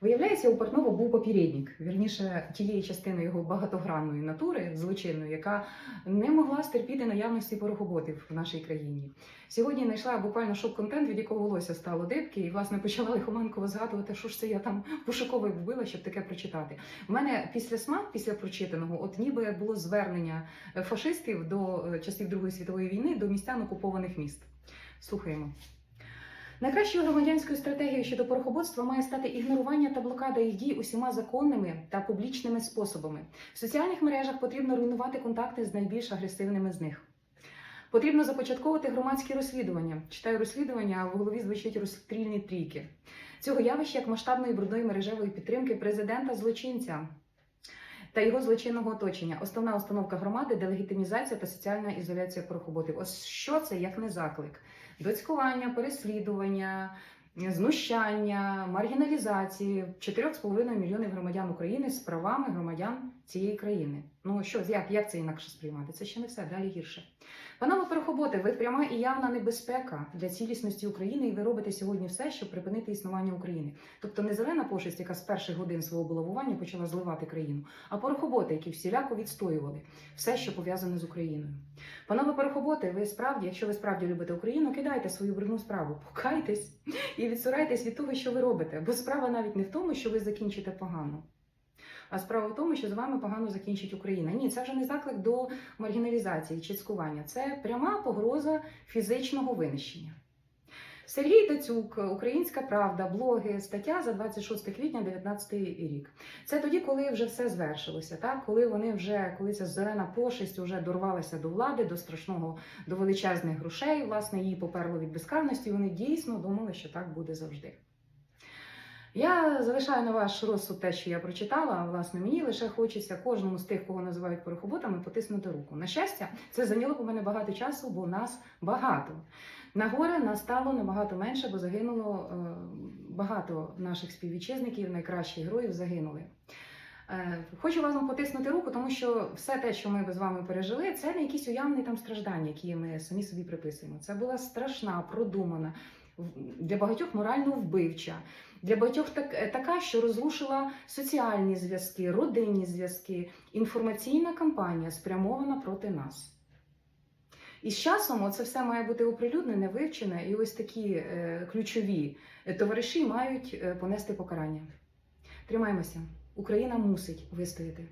Виявляється, у Портнова був попередник, вірніше тієї частини його багатогранної натури, злочинної, яка не могла стерпіти наявності порохоботів в нашій країні. Сьогодні знайшла буквально шок-контент, від якого волосся стало дибки, і власне почала лихоманково згадувати, що ж це я там пошуковик вбила, щоб таке прочитати. У мене після смак, після прочитаного, от ніби було звернення е, фашистів до е, часів Другої світової війни до містян окупованих міст. Слухаємо. Найкращою громадянською стратегією щодо порохоботства має стати ігнорування та блокада їх дій усіма законними та публічними способами. В соціальних мережах потрібно руйнувати контакти з найбільш агресивними з них. Потрібно започатковувати громадські розслідування. Читаю розслідування, а в голові звучать розстрільні трійки. Цього явища як масштабної брудної мережевої підтримки президента злочинця та його злочинного оточення. Основна установка громади делегітимізація та соціальна ізоляція порохоботів. Ось що це як не заклик? Доцькування, переслідування, знущання, маргіналізації 4,5 мільйонів громадян України з правами громадян цієї країни. Ну що, як, як це інакше сприймати? Це ще не все, далі гірше. Панове перехоботи, ви пряма і явна небезпека для цілісності України, і ви робите сьогодні все, щоб припинити існування України. Тобто не зелена пошесть, яка з перших годин свого булавування почала зливати країну, а порохоботи, які всіляко відстоювали все, що пов'язане з Україною. Панове порохоботи, ви справді, якщо ви справді любите Україну, кидайте свою брудну справу, покайтесь і відсурайтесь від того, що ви робите. Бо справа навіть не в тому, що ви закінчите погано. А справа в тому, що з вами погано закінчить Україна. Ні, це вже не заклик до маргіналізації чи цькування. Це пряма погроза фізичного винищення. Сергій Тацюк, Українська Правда, блоги, стаття за 26 квітня 2019 рік. Це тоді, коли вже все звершилося, так? коли вони вже, коли ця зелена пошесть вже дорвалася до влади, до страшного, до величезних грошей, власне, її поперло від безкарності, вони дійсно думали, що так буде завжди. Я залишаю на ваш розсуд те, що я прочитала. Власне, мені лише хочеться кожному з тих, кого називають порохоботами, потиснути руку. На щастя, це зайняло по мене багато часу, бо нас багато. На горе нас стало набагато менше, бо загинуло е, багато наших співвітчизників, найкращих героїв загинули. Е, Хочу вам потиснути руку, тому що все те, що ми з вами пережили, це не якісь уявні там страждання, які ми самі собі приписуємо. Це була страшна, продумана, для багатьох морально вбивча, для багатьох так, е, така, що розрушила соціальні зв'язки, родинні зв'язки, інформаційна кампанія спрямована проти нас. І з часом це все має бути оприлюднене, вивчене, і ось такі е, ключові е, товариші мають е, понести покарання. Тримаємося. Україна мусить вистояти.